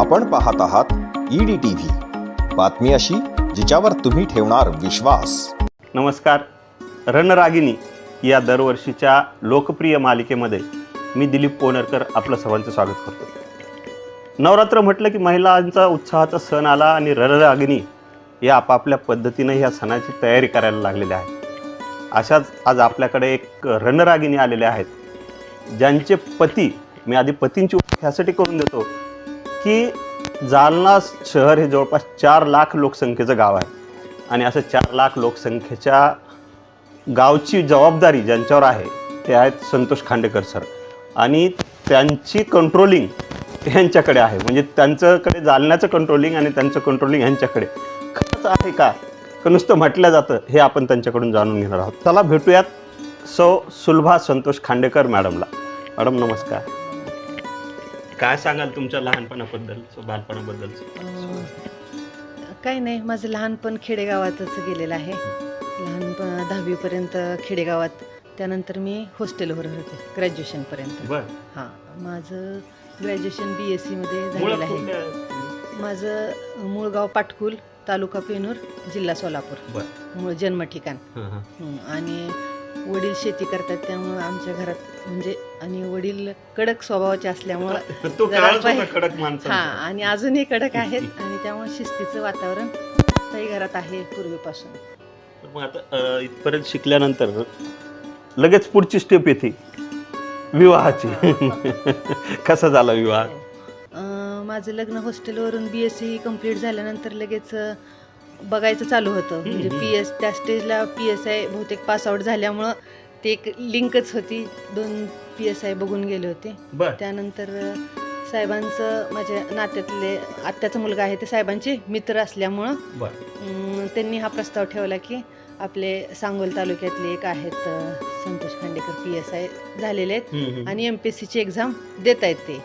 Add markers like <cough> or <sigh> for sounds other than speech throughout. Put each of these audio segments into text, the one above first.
आपण पाहत आहात ईडी टीव्ही बातमी अशी जिच्यावर तुम्ही ठेवणार विश्वास. नमस्कार. रणरागिणी या दरवर्षीच्या लोकप्रिय मालिकेमध्ये मी दिलीप पोनरकर आपलं सर्वांचं स्वागत करतो. नवरात्र म्हटलं की महिलांचा उत्साहाचा सण आला आणि रणरागिणी या आपापल्या पद्धतीनं ह्या सणाची तयारी करायला लागलेल्या आहेत. अशाच आज आपल्याकडे एक रणरागिणी आलेल्या आहेत ज्यांचे पती मी आधी पतींची ह्यासाठी करून देतो की जालना शहर हे जवळपास चार लाख लोकसंख्येचं गाव आहे. आणि असं चार लाख लोकसंख्येच्या गावची जबाबदारी ज्यांच्यावर आहे ते आहेत संतोष खांडेकर सर. आणि त्यांची कंट्रोलिंग ह्यांच्याकडे आहे. म्हणजे त्यांच्याकडे जालन्याचं कंट्रोलिंग आणि त्यांचं कंट्रोलिंग ह्यांच्याकडे. खरंच आहे का? का नुसतं म्हटलं जातं हे आपण त्यांच्याकडून जाणून घेणार आहोत. चला भेटूयात सौ सुलभा संतोष खांडेकर मॅडमला. मॅडम नमस्कार. काय सांगाल तुमच्या लहानपणाबद्दल बालपणाबद्दलचं? अं, काही नाही माझं लहानपण खेडेगावातच गेलेलं आहे. लहानपण दहावीपर्यंत खेडेगावात त्यानंतर मी हॉस्टेलवर होते ग्रॅज्युएशनपर्यंत. हां माझं ग्रॅज्युएशन बी एस सीमध्ये झालेलं आहे. माझं मूळ गाव पाटकुल तालुका पेनूर जिल्हा सोलापूर. मूळ जन्म ठिकाण. आणि वडील शेती करतात त्यामुळं आमच्या घरात म्हणजे आणि वडील कडक स्वभावाचे असल्यामुळं कडक हा आणि अजूनही कडक आहेत <laughs> आणि त्यामुळे शिस्तीचं वातावरण काही घरात आहे पूर्वीपासून. मग आता अ, इथपर्यंत शिकल्यानंतर लगेच पुढची स्टेप येते. विवाहाची. <laughs> कसा झाला विवाह? अं, माझं लग्न हॉस्टेलवरून बी एस सी कंप्लीट झाल्यानंतर लगेच बघायचं चालू होतं. म्हणजे. पी एस त्या स्टेजला पी एस आय बहुतेक पासआउट झाल्यामुळं ते एक लिंकच होती. दोन पी एस आय बघून गेले होते. बर. त्यानंतर साहेबांचं माझ्या नात्यातले आत्याचा मुलगा आहे ते साहेबांचे मित्र असल्यामुळं बर. अं, त्यांनी हा प्रस्ताव ठेवला की आपले सांगोल तालुक्यातले एक आहेत अं, Santosh Khandekar P S I झालेले आहेत हम्म, हम्म. आणि एम पी एस सीची एक्झाम देत आहेत ते.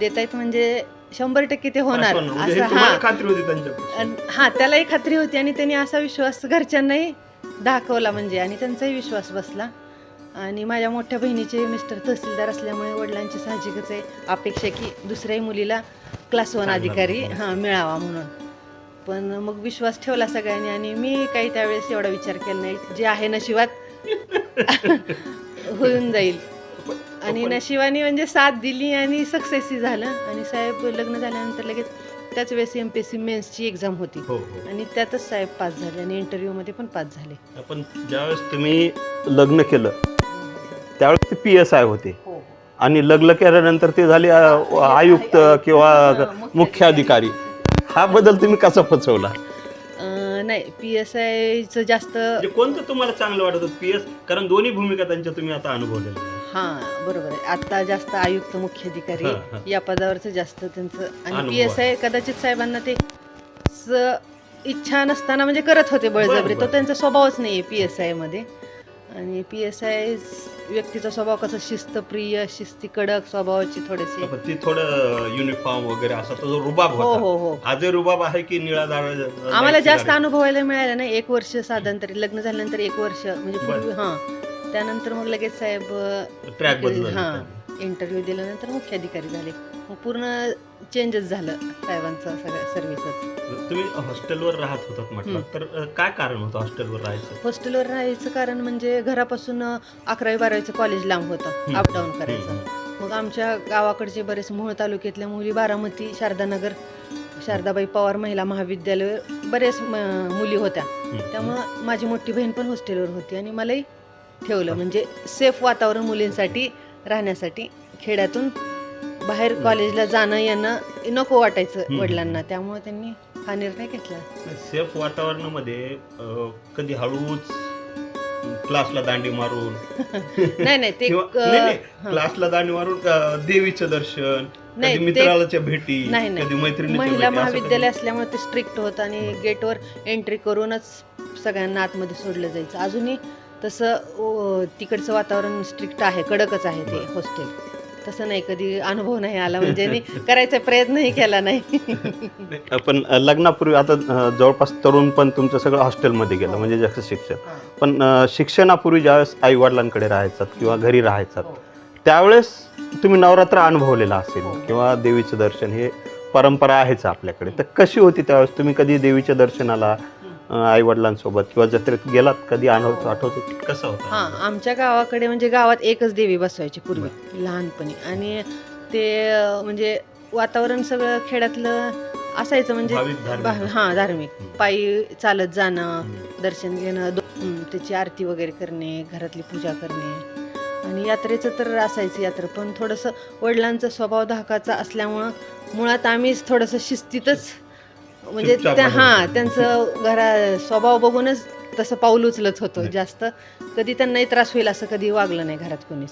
देत आहेत म्हणजे शंभर टक्के ते होणार. असं म्हणजे हे असं तुम्हाला हा खात्री होती अन- हा त्यालाही खात्री होती आणि त्यांनी असा विश्वास घरच्यांनाही दाखवला म्हणजे आणि त्यांचाही विश्वास बसला. आणि माझ्या मोठ्या बहिणीचे मिस्टर तहसीलदार असल्यामुळे वडिलांची साहजिकच आहे अपेक्षा की दुसऱ्याही मुलीला क्लास वन अधिकारी. हां मिळावा म्हणून. पण मग विश्वास ठेवला सगळ्यांनी आणि मी काही त्यावेळेस एवढा विचार केला नाही. जे आहे नशिबात <laughs> होऊन जाईल. आणि नशिबाने म्हणजे साथ दिली आणि सक्सेसही झालं. आणि साहेब लग्न झाल्यानंतर लगेच त्याच वेळेस एम पी एस सी मेन्सची एक्झाम होती. हो हो. आणि त्यातच साहेब पास झाले आणि इंटरव्ह्यूमध्ये पण पास झाले. पण ज्यावेळेस तुम्ही लग्न केलं त्यावेळेस ते पी एस आय होते. हो आणि लग्न केल्यानंतर ते झाले आयुक्त किंवा मुख्य अधिकारी हा बदल तुम्ही कसा पचवला नाही पी एस आयचं जास्त म्हणजे कोणतं तुम्हाला चांगलं वाटत होतं पी एस कारण दोन्ही भूमिका त्यांच्या तुम्ही आता अनुभवलेल्या. हां बरोबर आहे. आता जास्त आयुक्त मुख्य अधिकारी हां, हां. या पदावरचं जास्त त्यांचं. आणि पी एस आय कदाचित साहेबांना ते स- इच्छा नसताना म्हणजे करत होते बळजबरी. बरं, तो. त्यांचा स्वभावच नाही आहे पी एस आयमध्ये आणि पी एस आय व्यक्तीचा स्वभाव कसा? शिस्तप्रिय शिस्ती कडक स्वभावाची थोडेसे पण ती थोडं युनिफॉर्म वगैरे असा तो जो रुबाब हो होता. हो हो. आजही रुबाब आहे की निळा दार आम्हाला जास्त अनुभवायला मिळालं नाही. एक वर्ष साधारण तरी लग्न झाल्यानंतर एक वर्ष. म्हणजे. पूर्वी हां. त्यानंतर मग लगेच साहेब ट्रॅक बदल हां. इंटरव्ह्यू दिल्यानंतर मुख्य अधिकारी झाले. मग पूर्ण चेंजच झालं साहेबांचं सगळं सर्व्हिसच तुम्ही हॉस्टेलवर राहत होतात म्हटलं. तर अ, काय कारण होतं हॉस्टेलवर राहायचं? हॉस्टेलवर राहायचं कारण म्हणजे घरापासून अकरावी बारावीचं कॉलेज लांब होतं हं. अपडाऊन करायचं. मग आमच्या गावाकडचे बरेच मोहोळ तालुक्यातल्या मुली बारामती शारदानगर शारदाबाई पवार महिला महाविद्यालय बरेच म- मुली होत्या. त्यामुळं माझी मोठी बहीण पण हॉस्टेलवर होती आणि मलाही ठेवलं. म्हणजे सेफ वातावरण मुलींसाठी राहण्यासाठी खेड्यातून बाहेर कॉलेजला जाणं येणं नको वाटायचं. वडिलांना त्यामुळे त्यांनी हा निर्णय घेतला सेफ वातावरणामध्ये कधी हळूच क्लासला दांडी मारून <laughs> नाही नाही ते. क्लासला दांडी मारून देवीचं दर्शन नाही, भेटी नाही, नाही. महिला महाविद्यालय असल्यामुळे ते स्ट्रिक्ट होतं आणि गेटवर एंट्री करूनच सगळ्यांना आतमध्ये सोडलं जायचं अजूनही तसं तिकडचं वातावरण स्ट्रिक्ट आहे कडकच आहे ते. हॉस्टेल तसं नाही कधी अनुभव नाही आला म्हणजे मी करायचा प्रयत्नही केला नाही. पण लग्नापूर्वी आता जवळपास तरुण पण तुमचं सगळं हॉस्टेलमध्ये गेलं म्हणजे जास्त शिक्षण पण शिक्षणापूर्वी ज्यावेळेस आई वडिलांकडे राहायचात किंवा घरी राहायचात त्यावेळेस तुम्ही नवरात्र अनुभवलेला असेल हो. किंवा देवीचं दर्शन हे परंपरा आहेच आपल्याकडे. तर कशी होती त्यावेळेस? तुम्ही कधी देवीच्या दर्शनाला आई वडिलांसोबत किंवा जत्रेत गेलात कधी आठवत आठवत कसं होतं? हा आमच्या गावाकडे म्हणजे गावात एकच देवी बसवायची पूर्वी लहानपणी. आणि ते म्हणजे वातावरण सगळं खेड्यातलं असायचं म्हणजे हा धार्मिक. पायी चालत जाणं. दर्शन घेणं त्याची आरती वगैरे करणे घरातली पूजा करणे. आणि यात्रेचं तर असायचं यात्रा पण थोडंसं वडिलांचा स्वभाव धाकाचा असल्यामुळं मुळात आम्हीच थोडंसं शिस्तीतच म्हणजे चुपचाप त्या हां. त्यांचं घरा स्वभाव बघूनच तसं पाऊल उचलत होतो नाही. जास्त कधी त्यांनाही त्रास होईल असं कधी वागलं नाही घरात कोणीच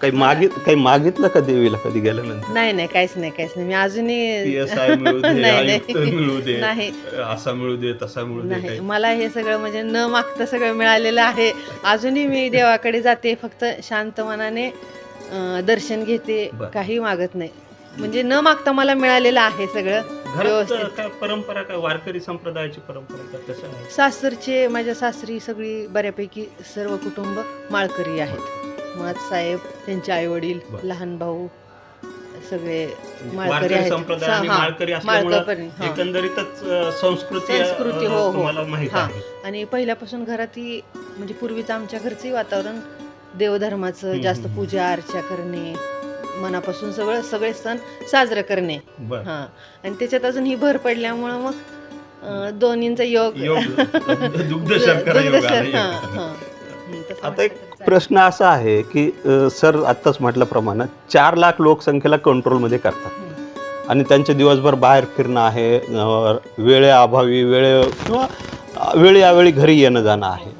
काही मागित काही मागितलं का देवीला कधी गेल्यानंतर नाही नाही काहीच नाही काहीच नाही मी अजूनही PSI मिळू दे, <laughs> नाही, आयुक्त नाही. मिळू दे, नाही असा मिळू दे तसा मिळू दे नाही काही. मला हे सगळं म्हणजे न मागता सगळं मिळालेलं आहे अजूनही मी देवाकडे जाते फक्त शांत मनाने अं, दर्शन घेते बरं. काही मागत नाही म्हणजे न मागता मला मिळालेलं आहे सगळं घरात व्यवस्थित. काय परंपरा काय वारकरी संप्रदायाची परंपरा का तसं आहे सासरचे माझ्या सासरी सगळी बऱ्यापैकी सर्व कुटुंब माळकरी आहेत मुळात साहेब त्यांचे आई वडील बरं. लहान भाऊ सगळे माळकरी वारकरी आहेत संप्रदाय आणि हा, माळकरी असल्यामुळं माळकरी हा. एकंदरीतच अ, संस्कृती अ, संस्कृती, हो, हो. तुम्हाला माहीत हा. आहे आणि पहिल्यापासून घरात ही म्हणजे पूर्वीचं आमच्या घरचंही वातावरण देवधर्माचं हम्म, जास्त हम्म. पूजा अर्चा करणे मनापासून सगळं सगळे सण साजरे करणे बरं. हा आणि त्याच्यात अजून ही भर पडल्यामुळं मग अं, दोन्हींचा योग योग दुग्ध शर्करा योग दुग्ध आला शर- हा, योग. हा. हम्म, तसं आता एक म्हटलं तर चालेल. प्रश्न असा आहे की अ, सर आत्ताच म्हटल्याप्रमाणे चार लाख लोकसंख्येला कंट्रोलमध्ये करतात. आणि त्यांचे दिवसभर बाहेर फिरणं आहे अ, वेळेअभावी वेळे किंवा अ, वेळेअवेळी घरी येणं जाणं आहे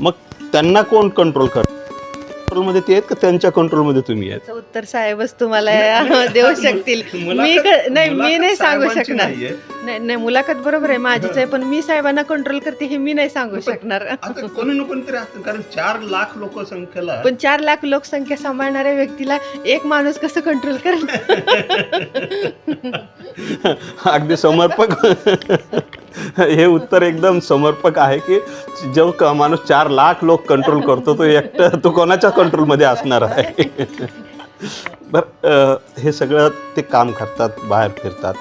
मग त्यांना कोण कंट्रोल कर कंट्रोलमध्ये ते आहेत का त्यांच्या कंट्रोलमध्ये तुम्ही आहेत? उत्तर साहेबच तुम्हाला देऊ शकतील. मी क- नाही मी नाही सांगू शकणार. नाही नाही मुलाखत बरोबर आहे माझीच आहे पण मी साहेबांना कंट्रोल करते हे मी नाही सांगू शकणार. आता कोणी ना कोणीतरी असतं कारण चार लाख लोकसंख्येला पण चार लाख लोकसंख्या सांभाळणाऱ्या व्यक्तीला एक माणूस कसं कंट्रोल करेल <laughs> अगदी समर्पक. <laughs> हे उत्तर एकदम समर्पक आहे की जो क- माणूस चार लाख लोक कंट्रोल करतो तो एकटा तो कोणाच्या कंट्रोलमध्ये असणार आहे? बर हे सगळं ते काम करतात बाहेर फिरतात.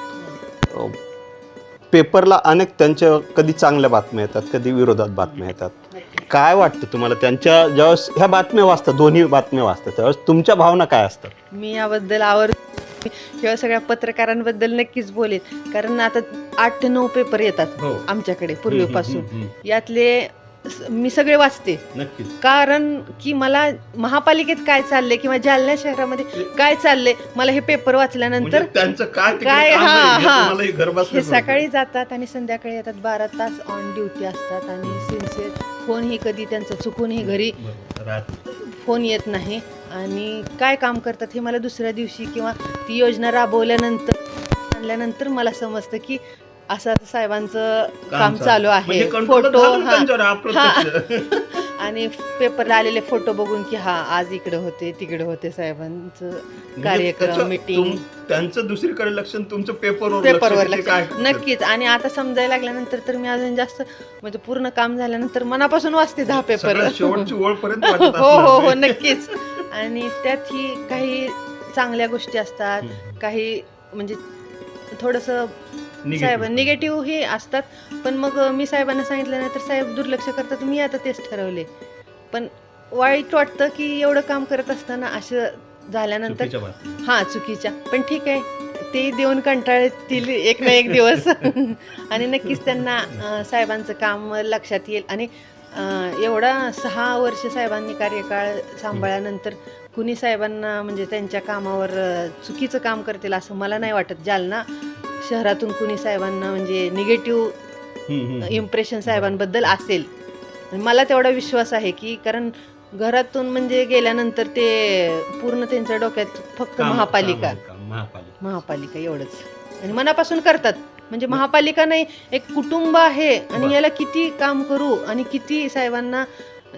अ, पेपरला अनेक त्यांच्या कधी चांगल्या बातम्या येतात कधी विरोधात बातम्या येतात. काय वाटतं तुम्हाला? त्यांच्या ज्यावेळेस ह्या बातम्या वाचतात दोन्ही बातम्या वाचतात त्यावेळेस तुमच्या भावना काय असतात? मी याबद्दल आवर किंवा सगळ्या पत्रकारांबद्दल नक्कीच बोलेन. कारण आता आठ ते नऊ पेपर येतात हो. आमच्याकडे पूर्वीपासून. यातले मी सगळे वाचते. कारण की मला महापालिकेत काय चाललंय किंवा जालना शहरामध्ये काय चाललंय मला हे पेपर वाचल्यानंतर म्हणजे त्यांचं काय हा, हे सकाळी जातात आणि संध्याकाळी येतात. बारा तास ऑन ड्युटी असतात आणि सिन्सिअर फोनही कधी त्यांचा चुकूनही घरी. फोन येत नाही आणि काय काम करतात हे मला दुसऱ्या दिवशी किंवा ती योजना राबवल्यानंतर आणल्यानंतर मला समजतं की असं साहेबांचं काम चालू आहे. म्हणजे फोटो हा. <laughs> आणि पेपरला आलेले फोटो बघून की हा आज इकडे होते तिकडे होते साहेबांचं म्हणजे कार्यक्रम. तुम- त्यांचं दुसरीकडे लक्ष तुमचं पेपरवर पेपरवर लक्ष? नक्कीच आणि आता समजायला लागल्यानंतर तर मी अजून जास्त म्हणजे पूर्ण काम झाल्यानंतर मनापासून वाचते दहा पेपर <laughs> हो हो हो. नक्कीच आणि त्यात ही काही चांगल्या गोष्टी असतात. काही म्हणजे थोडंसं. साहेब निगेटिव्ह हे असतात. पण मग मी साहेबांना सांगितलं नाही तर साहेब दुर्लक्ष करतात. मी आता तेच ठरवले. पण वाईट वाटतं की एवढं काम करत असताना असं झाल्यानंतर. हा चुकीच्या. पण ठीक आहे. ते देऊन कंटाळतील एक ना एक दिवस. <laughs> आणि नक्कीच त्यांना साहेबांचं काम लक्षात येईल. आणि एवढा सहा वर्ष साहेबांनी कार्यकाळ सांभाळल्यानंतर कुणी साहेबांना म्हणजे त्यांच्या कामावर चुकीचं काम करतील असं मला नाही वाटत. जालना शहरातून कुणी साहेबांना म्हणजे निगेटिव्ह. इम्प्रेशन साहेबांबद्दल असेल मला तेवढा विश्वास आहे की कारण घरातून म्हणजे गेल्यानंतर ते पूर्ण त्यांच्या डोक्यात फक्त महापालिका. महापालिका. एवढंच. आणि मनापासून करतात. म्हणजे महापालिका नाही एक कुटुंब आहे आणि. याला किती काम करू आणि किती साहेबांना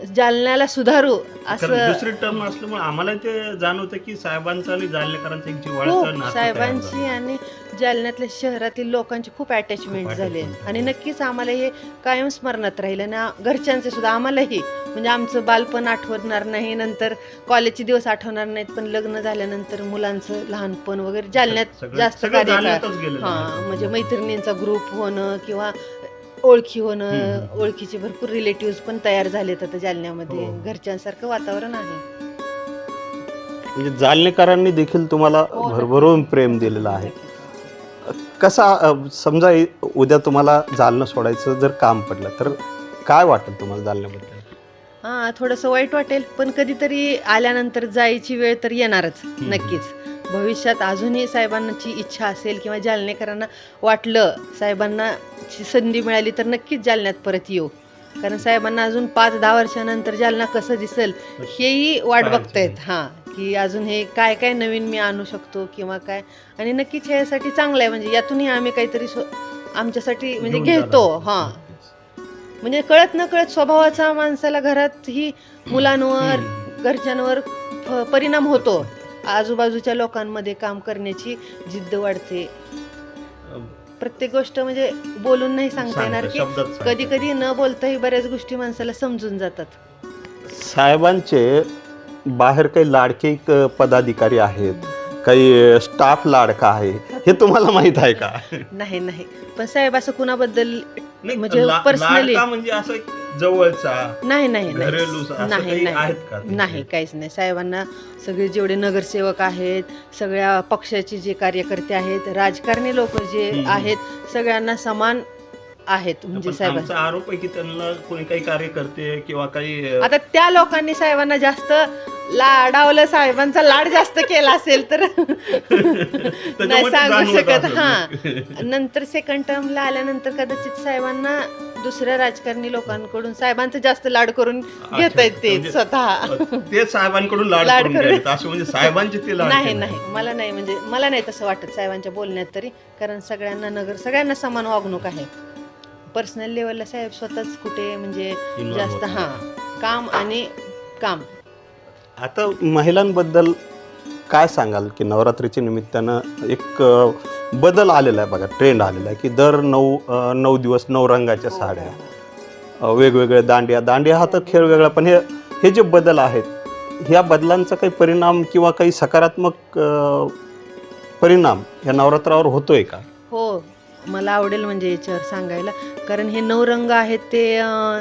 जालन्याला सुधारू कारण असं दुसरी टर्म असल्यामुळे आम्हाला ते जाणवतं की साहेबांचं आणि जालनेकरांचं एक खूप नातं साहेबांची झालं. आणि जालन्यातल्या शहरातील लोकांची खूप अटॅचमेंट झाले attachment आणि झाली. नक्कीच आम्हाला हे कायम स्मरणात राहील आणि घरच्यांचे सुद्धा आम्हालाही म्हणजे आमचं बालपण आठवणार नाही नंतर कॉलेजचे दिवस आठवणार नाहीत पण लग्न झाल्यानंतर मुलांचं लहानपण वगैरे जालन्यात सगळं- जास्त सगळं कार्य जालन्यातच गेलेलं हा आहे. म्हणजे मैत्रिणींचा ग्रुप होणं किंवा ओळखी होणं. ओळखीचे भरपूर रिलेटिव्ह पण तयार झालेत आता जालन्यामध्ये हो. घरच्यांसारखं वातावरण आहे म्हणजे जालनेकरांनी देखील तुम्हाला हो, भरभरून प्रेम दिलेलं आहे कसा अ, समजा इ- उद्या तुम्हाला जालनं सोडायचं जर काम पडलं तर काय वाटेल तुम्हाला जालन्याबद्दल हा थोडंसं वाईट वाटेल पण कधीतरी आल्यानंतर जायची वेळ तर येणारच. नक्कीच भविष्यात अजूनही साहेबांची इच्छा असेल किंवा जालनेकरांना वाटलं साहेबांना संधी मिळाली तर नक्कीच जालन्यात परत येऊ. कारण साहेबांना अजून पाच दहा वर्षानंतर जालना कसं दिसेल हेही वाट बघतायत. हां की अजून हे काय काय नवीन मी आणू शकतो किंवा काय? आणि नक्कीच ह्यासाठी चांगलं आहे. म्हणजे यातूनही आम्ही काहीतरी आमच्यासाठी म्हणजे घेतो. हां. म्हणजे कळत न कळत स्वभावाचा माणसाला घरात ही मुलांवर. घरच्यांवर परिणाम होतो. आजूबाजूच्या लोकांमध्ये काम करण्याची जिद्द वाढते. प्रत्येक गोष्ट म्हणजे बोलून नाही सांगता येणार की. कधी कधी न बोलताही बऱ्याच गोष्टी माणसाला समजून जातात. साहेबांचे बाहेर काही लाडके पदाधिकारी आहेत काही स्टाफ लाडका आहे हे तुम्हाला माहीत आहे का? नाही नाही. पण साहेब असं कुणाबद्दल नाही, म्हणजे ला- personally- लाडका म्हणजे असं एक जवळचा नाही नाही नाही असं नाही काही नाही आहेत का तुमचे? नाही काहीच नाही साहेबांना सगळे जेवढे नगरसेवक आहेत सगळ्या पक्षाचे जे कार्यकर्ते आहेत राजकारणी लोक जे हम्म. आहेत सगळ्यांना समान आहेत म्हणजे पण साहेब आमचा आरोप आहे की त्यांना कोणी काही कार्य करते किंवा काही अ, आता त्या लोकांनी साहेबांना जास्त लाडावलं साहेबांचा लाड जास्त केला असेल तर. <laughs> नाही त्याच्यामध्ये सांगू जाणवत शकत. असेल. हा. नंतर सेकंड टर्मला आल्यानंतर कदाचित साहेबांना दुसऱ्या राजकारणी लोकांकडून साहेबांचं जास्त लाड करून घेत आहेत ते म्हणजे- स्वतः. <laughs> ते साहेबांकडून लाड लाड करून करून- घ्यावेत. असं म्हणजे साहेबांचे ते लाड नाही केले. नाही. मला नाही म्हणजे मला नाही तसं वाटत साहेबांच्या बोलण्यात तरी. कारण सगळ्यांना नगर सगळ्यांना समान वागणूक आहे. पर्सनल लेवलला साहेब स्वतःच कुठे म्हणजे Involve जास्त होत. हा काम आणि काम. आता महिलांबद्दल काय सांगाल की नवरात्रीच्या निमित्तानं एक अ, बदल आलेला आहे बघा ट्रेंड आलेला आहे की दर नऊ अ, नऊ दिवस नऊ रंगाच्या साड्या अ, वेगवेगळ्या दांडिया दांडिया हा तर खेळ वेगळा पण हे हे जे बदल आहेत ह्या बदलांचा काही परिणाम किंवा काही सकारात्मक अ, परिणाम ह्या नवरात्रावर होतोय का? हो मला आवडेल म्हणजे याच्यावर सांगायला. कारण हे नऊ रंग आहेत ते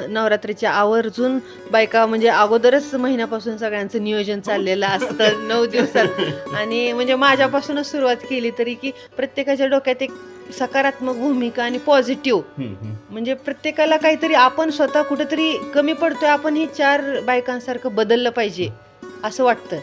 नवरात्रीच्या आवर्जून बायका म्हणजे अगोदरच महिन्यापासून सगळ्यांचं नियोजन चाललेलं असतं नऊ दिवसात. आणि म्हणजे माझ्यापासूनच सुरुवात केली तरी की प्रत्येकाच्या डोक्यात एक सकारात्मक भूमिका आणि पॉझिटिव्ह. म्हणजे प्रत्येकाला काहीतरी आपण स्वतः कुठेतरी कमी पडतोय आपण ही चार बायकांसारखं बदललं पाहिजे असं वाटतं.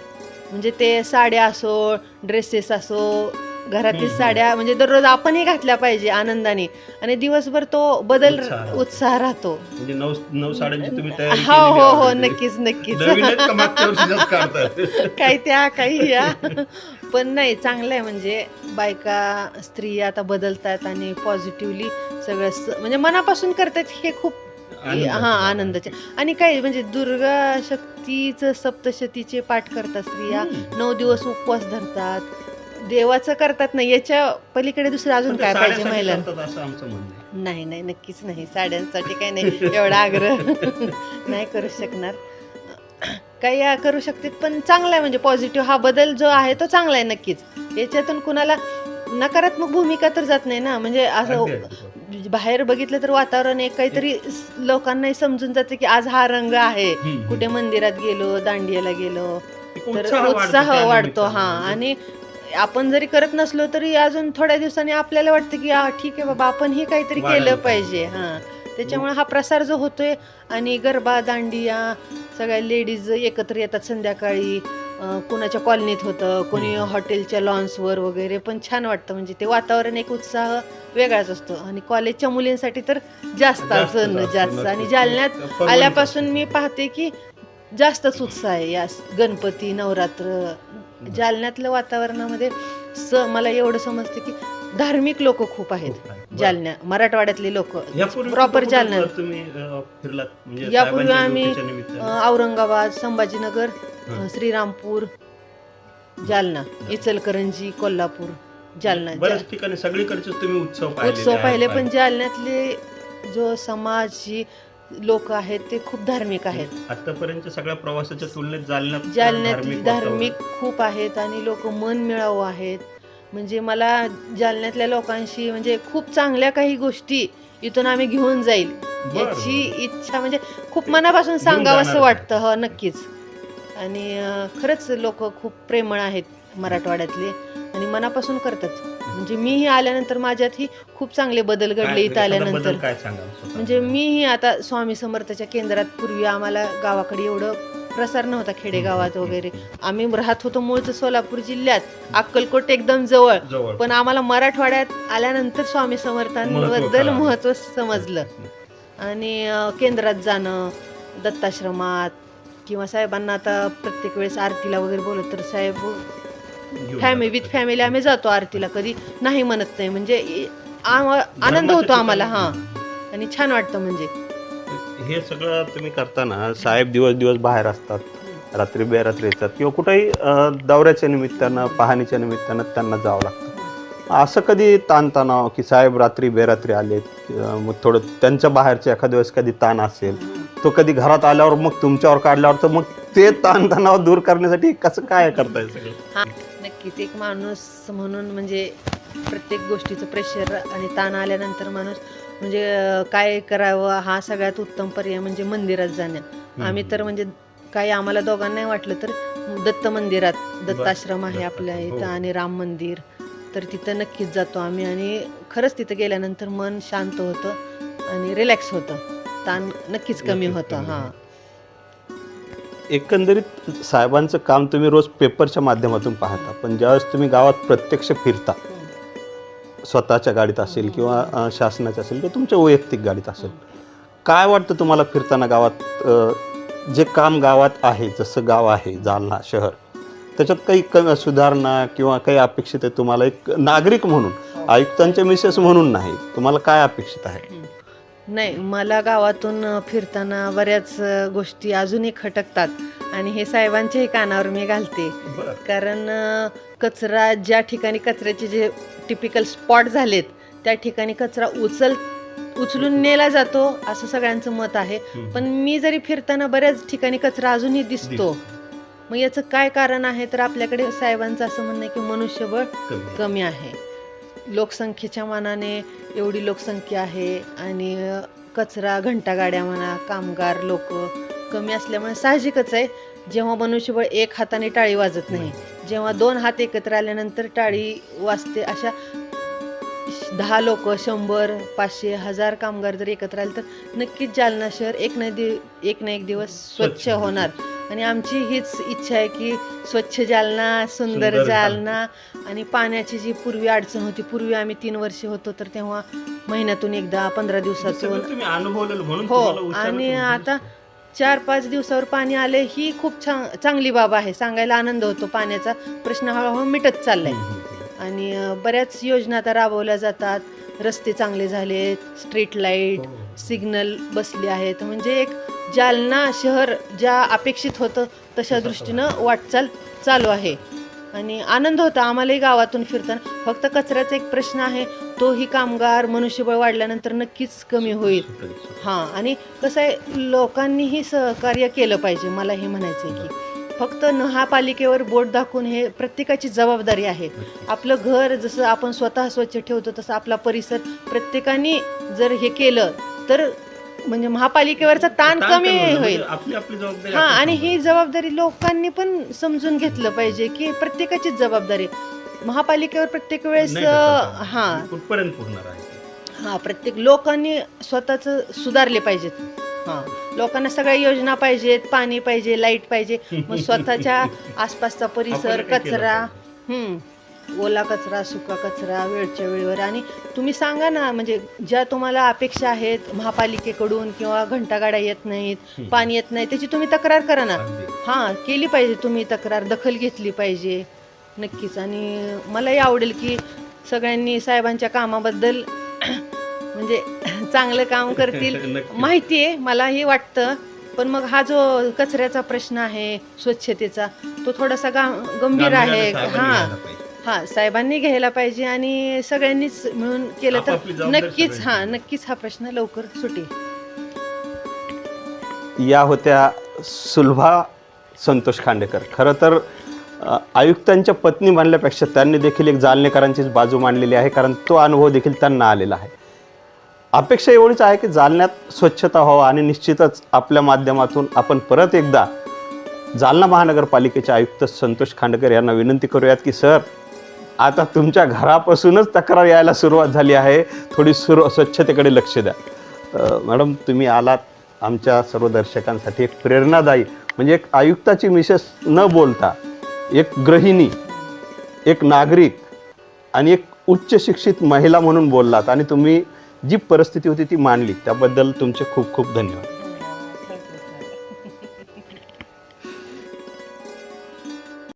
म्हणजे ते साड्या असो ड्रेसेस असो घरातील. साड्या म्हणजे दररोज आपणही घातल्या पाहिजे आनंदाने आणि दिवसभर तो बदल उत्साह राहतो. म्हणजे नऊ नऊ साड्यांची तुम्ही तयारी हो हो हो आहे. नक्कीच नक्कीच? <laughs> काही त्या काही या पण नाही चांगलं आहे म्हणजे बायका स्त्रिया आता बदलतात आणि पॉझिटिव्हली सगळं म्हणजे मनापासून करतात हे खूप हा. आनंदाचे आणि काय म्हणजे दुर्गा शक्तीचं सप्तशतीचे पाठ करतात स्त्रिया. नऊ दिवस उपवास धरतात देवाचं करतात नाही याच्या पलीकडे दुसरं अजून काय पाहिजे असं आमचं म्हणणं आहे. नाही नाही नक्कीच नाही. साड्यांसाठी काही नाही एवढा आग्रह <laughs> नाही करू शकणार. काही आ- करू शकते पण चांगला आहे म्हणजे पॉझिटिव्ह हा बदल जो आहे तो चांगला आहे नक्कीच. याच्यातून कुणाला नकारात्मक भूमिका तर जात नाही ना. म्हणजे असं अगदी. बाहेर बघितलं तर वातावरण एक काहीतरी स- लोकांनाही समजून जाते की आज हा रंग आहे. हम्म. कुठे मंदिरात गेलो दांडियाला गेलो एक तर उत्साह वाढतो उत्साह त्या वाढतो. निमित्तानं. हा आणि आपण जरी करत नसलो तरी अजून थोड्या दिवसांनी आपल्याला वाटतं की हा ठीक आहे बाबा आपण हे काहीतरी केलं पाहिजे. हा. त्याच्यामुळे हा प्रसार जो होतोय आणि गरबा दांडिया सगळ्या लेडीज एकत्र येतात संध्याकाळी कुणाच्या कॉलनीत होतं कोणी हॉटेलच्या लॉन्सवर वगैरे पण छान वाटतं. म्हणजे ते वातावरण एक उत्साह वेगळाच असतो. आणि कॉलेजच्या मुलींसाठी तर जास्त अजून जास्त. आणि जालन्यात. आल्यापासून मी पाहते की जास्तच उत्साह आहे. या गणपती नवरात्र जालन्यातल्या वातावरणामध्ये स मला एवढं समजतं की धार्मिक लोक खूप आहेत. जालन्या मराठवाड्यातले लोक. प्रॉपर कुठं- जालना कुठं तुम्ही अं, फिरलात? म्हणजे यापूर्वी साहेबांच्या आम्ही? औरंगाबाद संभाजीनगर श्रीरामपूर जालना इचलकरंजी कोल्हापूर जालना बऱ्याच ठिकाणी सगळीकडचे तुम्ही उत्सव पाहिले उत्सव पाहिले पण जालन्यातले जो समाज जी लोक आहेत ते खूप धार्मिक आहेत. आतापर्यंत सगळ्या प्रवासाच्या तुलनेत जालन्यात वातावरण. धार्मिक खूप आहेत आणि लोक मन मिळावू आहेत. म्हणजे मला जालन्यातल्या लोकांशी म्हणजे खूप चांगल्या काही गोष्टी इथून आम्ही घेऊन जाईल. याची इच्छा म्हणजे खूप मनापासून सांगावं असं वाटतं हो नक्कीच. आणि खरंच लोक खूप प्रेमळ आहेत मराठवाड्यातले आणि मनापासून करतात. म्हणजे मीही आल्यानंतर माझ्यातही खूप चांगले बदल घडले इथं आल्यानंतर बदल काय सांगाल स्वतः? म्हणजे मीही आता स्वामी समर्थाच्या केंद्रात पूर्वी आम्हाला गावाकडे एवढं प्रसार नव्हता खेडेगावात वगैरे. आम्ही राहत होतो मूळचं सोलापूर जिल्ह्यात अक्कलकोट एकदम जवळ. जवळ. पण आम्हाला मराठवाड्यात आल्यानंतर स्वामी महत्त्व समर्थांबद्दल कळालं. महत्त्व समजलं. आणि अं, केंद्रात जाणं दत्ताश्रमात किंवा साहेबांना आता प्रत्येक वेळेस आरतीला वगैरे बोलत तर साहेब फॅमिली. विथ फॅमिली आम्ही जातो आरतीला कधी. नाही म्हणत नाही म्हणजे आम- आनंद होतो आम्हाला हां. आणि छान वाटतं म्हणजे. हे सगळं तुम्ही करताना साहेब दिवस दिवस बाहेर असतात रात्री बेरात्री येतात किंवा कुठेही अं, दौऱ्याच्या निमित्तानं पाहणीच्या निमित्तानं त्यांना जावं लागतं. असं कधी ताणतणाव की साहेब रात्री बेरात्री आलेत किंवा मग थोडं त्यांच्या बाहेरचे एखाद्या वेळेस कधी ताण असेल तो कधी घरात आल्यावर मग तुमच्यावर काढल्यावर तर मग ते ताणतणाव दूर करण्यासाठी कसं काय करताय सगळं? हा नक्कीच एक माणूस म्हणून म्हणजे प्रत्येक गोष्टीचं प्रेशर आणि ताण आल्यानंतर माणूस म्हणजे अं, काय करावं हा सगळ्यात उत्तम पर्याय म्हणजे मंदिरात जाणं. आम्ही तर म्हणजे काही आम्हाला दोघांनाही वाटलं तर दत्त मंदिरात दत्ताश्रम आहे आपल्या दत्ताश्रम, इथं हो. आणि राम मंदिर. तर तिथं नक्कीच जातो आम्ही आणि खरंच तिथं गेल्यानंतर मन शांत होतं आणि रिलॅक्स होतं. ताण नक्कीच कमी होतं हां. एकंदरीत साहेबांचं काम तुम्ही रोज पेपरच्या माध्यमातून पाहता पण ज्यावेळेस तुम्ही गावात प्रत्यक्ष फिरता स्वतःच्या गाडीत असेल किंवा शासनाच्या असेल किंवा तुमच्या वैयक्तिक गाडीत असेल काय वाटतं तुम्हाला फिरताना गावात जे काम गावात आहे जसं गाव आहे जालना शहर त्याच्यात काही क सुधारणा किंवा काही अपेक्षित आहे तुम्हाला? एक नागरिक म्हणून आयुक्तांच्या मिसेस म्हणून नाही तुम्हाला काय अपेक्षित आहे? नाही मला गावातून फिरताना बऱ्याच गोष्टी अजूनही खटकतात. आणि हे साहेबांच्याही कानावर मी घालते. कारण कचरा ज्या ठिकाणी कचऱ्याचे जे टिपिकल स्पॉट झालेत त्या ठिकाणी कचरा उचल उचलून नेला जातो असं सगळ्यांचं मत आहे. पण मी जरी फिरताना बऱ्याच ठिकाणी कचरा अजूनही दिसतो. मग याचं काय कारण आहे? तर आपल्याकडे साहेबांचं असं म्हणणं आहे की मनुष्यबळ कमी आहे. लोकसंख्येच्या मानाने एवढी लोकसंख्या आहे आणि कचरा घंटागाड्या म्हणा कामगार लोक कमी असल्यामुळे साहजिकच आहे. जेव्हा मनुष्यबळ एक हाताने टाळी वाजत नाही जेव्हा दोन हात एकत्र आल्यानंतर टाळी वाजते अशा दहा लोक शंभर पाचशे हजार कामगार जर एकत्र आले तर नक्कीच जालना शहर एक ना दि एक ना एक दिवस स्वच्छ होणार. आणि आमची हीच इच्छा आहे की स्वच्छ जालना सुंदर जालना आणि पाण्याची जी पूर्वी अडचण होती पूर्वी आम्ही तीन वर्षे होतो तर तेव्हा महिन्यातून एकदा पंधरा दिवसातून हो आणि. आता चार पाच दिवसावर पाणी आले ही खूप छान चांगली बाब आहे सांगायला आनंद होतो पाण्याचा प्रश्न हळूहळू मिटत चाललाय. आणि बऱ्याच योजना आता राबवल्या जातात रस्ते चांगले झालेत स्ट्रीट लाइट. सिग्नल बसले आहेत म्हणजे एक जालना शहर ज्या अपेक्षित होतं तशा दृष्टीनं वाटचाल चालू आहे. आणि आनंद होता आम्हालाही गावातून फिरताना. फक्त कचऱ्याचा एक प्रश्न आहे तोही कामगार मनुष्यबळ वाढल्यानंतर नक्कीच कमी होईल. हां आणि कसं आहे लोकांनीही सहकार्य केलं पाहिजे मला हे म्हणायचं आहे की. फक्त महापालिकेवर बोट दाखवून हे प्रत्येकाची जबाबदारी आहे. आपलं घर जसं आपण स्वतः स्वच्छ ठेवतो तसं आपला परिसर प्रत्येकाने जर हे केलं तर म्हणजे महापालिकेवरचा ताण ताण कमी होईल. म्हणजे होईल. आपली आपली जबाबदारी हा आणि. ही जबाबदारी लोकांनी पण समजून घेतलं पाहिजे की प्रत्येकाचीच जबाबदारी. महापालिकेवर प्रत्येक वेळेस? हा. कुठपर्यंत पुरणार आहे? हा प्रत्येक लोकांनी स्वतःच सुधारले पाहिजेत. हा. लोकांना सगळ्या योजना पाहिजेत पाणी पाहिजे लाइट पाहिजे. मग <laughs> स्वतःच्या आसपासचा परिसर कचरा. हम्म. ओला कचरा सुका कचरा वेळच्या वेळेवर. आणि तुम्ही सांगा ना म्हणजे ज्या तुम्हाला अपेक्षा आहेत महापालिकेकडून किंवा घंटागाड्या येत नाहीत. पाणी येत नाही त्याची तुम्ही तक्रार करा ना. हां केली पाहिजे तुम्ही तक्रार दखल घेतली पाहिजे. नक्कीच. आणि मलाही आवडेल की सगळ्यांनी साहेबांच्या कामाबद्दल <clears throat> म्हणजे <clears throat> चांगलं काम <laughs> करतील. माहिती आहे मलाही वाटतं. पण मग हा जो कचऱ्याचा प्रश्न आहे स्वच्छतेचा तो थोडासा गा गंभीर आहे. हां. हां साहेबांनी घ्यायला पाहिजे आणि सगळ्यांनीच मिळून केलं तर जबाबदारी नक्कीच सगळ्यांची. हां नक्कीच हा प्रश्न लवकर सुटेल. या होत्या सुलभा संतोष खांडेकर. खरं तर अ, आयुक्तांच्या पत्नी म्हणल्यापेक्षा त्यांनी देखील एक जालनेकरांचीच बाजू मांडलेली आहे कारण तो अनुभव देखील त्यांना आलेला आहे. अपेक्षा एवढीच आहे की जालन्यात स्वच्छता व्हावं आणि निश्चितच आपल्या माध्यमातून आपण परत एकदा जालना महानगरपालिकेचे आयुक्त संतोष खांडेकर यांना विनंती करूयात की सर आता तुमच्या घरापासूनच तक्रार यायला सुरुवात झाली आहे. थोडी सुर स्वच्छतेकडे लक्ष द्या. मॅडम तुम्ही आलात आमच्या सर्व दर्शकांसाठी एक प्रेरणादायी म्हणजे एक आयुक्ताची मिसेस न बोलता एक गृहिणी एक नागरिक आणि एक उच्च शिक्षित महिला म्हणून बोललात आणि तुम्ही जी परिस्थिती होती ती मांडली त्याबद्दल तुमचे खूप खूप धन्यवाद.